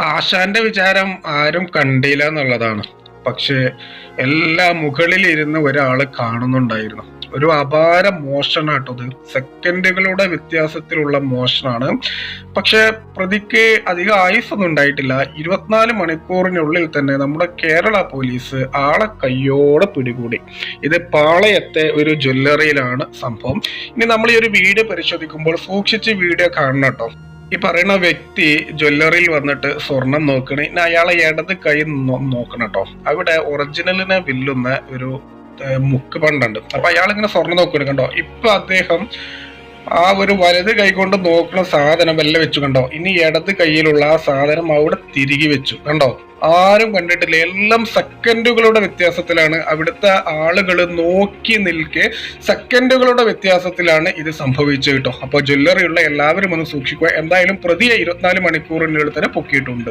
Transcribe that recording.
ആശാന്റെ വിചാരം ആരും കണ്ടില്ല എന്നുള്ളതാണ്. പക്ഷേ എല്ലാ മുകളിലിരുന്ന് ഒരാൾ കാണുന്നുണ്ടായിരുന്നു. ഒരു അപാര മോഷണാട്ടത് സെക്കൻഡുകളുടെ വ്യത്യാസത്തിലുള്ള മോഷണാണ്. പക്ഷെ പ്രതിക്ക് അധികം ആയുസൊന്നും ഉണ്ടായിട്ടില്ല. ഇരുപത്തിനാല് മണിക്കൂറിനുള്ളിൽ തന്നെ നമ്മുടെ കേരള പോലീസ് ആളെ കയ്യോടെ പിടികൂടി. ഇത് പാളയത്തെ ഒരു ജ്വല്ലറിയിലാണ് സംഭവം. ഇനി നമ്മൾ ഈ ഒരു വീഡിയോ പരിശോധിക്കുമ്പോൾ സൂക്ഷിച്ച് വീഡിയോ കാണണം കേട്ടോ. ഈ പറയുന്ന വ്യക്തി ജ്വല്ലറിയിൽ വന്നിട്ട് സ്വർണം നോക്കണേ. അയാളെ ഇടത് കൈ നോക്കണം കേട്ടോ അവിടെ ഒറിജിനലിനെ വില്ലുന്ന ഒരു മുക്ക് പണ്ടുണ്ട്. അപ്പൊ അയാൾ ഇങ്ങനെ സ്വർണം നോക്കണം കണ്ടോ? ഇപ്പൊ അദ്ദേഹം ആ ഒരു വലത് കൈകൊണ്ട് നോക്കുന്ന സാധനം എല്ലാം വെച്ചു കണ്ടോ? ഇനി ഇടത് കൈയിലുള്ള ആ സാധനം അവിടെ തിരികെ വെച്ചു. കണ്ടോ? ആരും കണ്ടിട്ടില്ല. എല്ലാം സെക്കൻഡുകളുടെ വ്യത്യാസത്തിലാണ്. അവിടുത്തെ ആളുകൾ നോക്കി നിൽക്കെ സെക്കൻഡുകളുടെ വ്യത്യാസത്തിലാണ് ഇത് സംഭവിച്ചത് കേട്ടോ. അപ്പോൾ ജ്വല്ലറിയുള്ള എല്ലാവരും ഒന്ന് സൂക്ഷിക്കുക. എന്തായാലും പ്രതിയെ ഇരുപത്തിനാല് മണിക്കൂറിനുള്ളിൽ തന്നെ പൊക്കിയിട്ടുണ്ട്.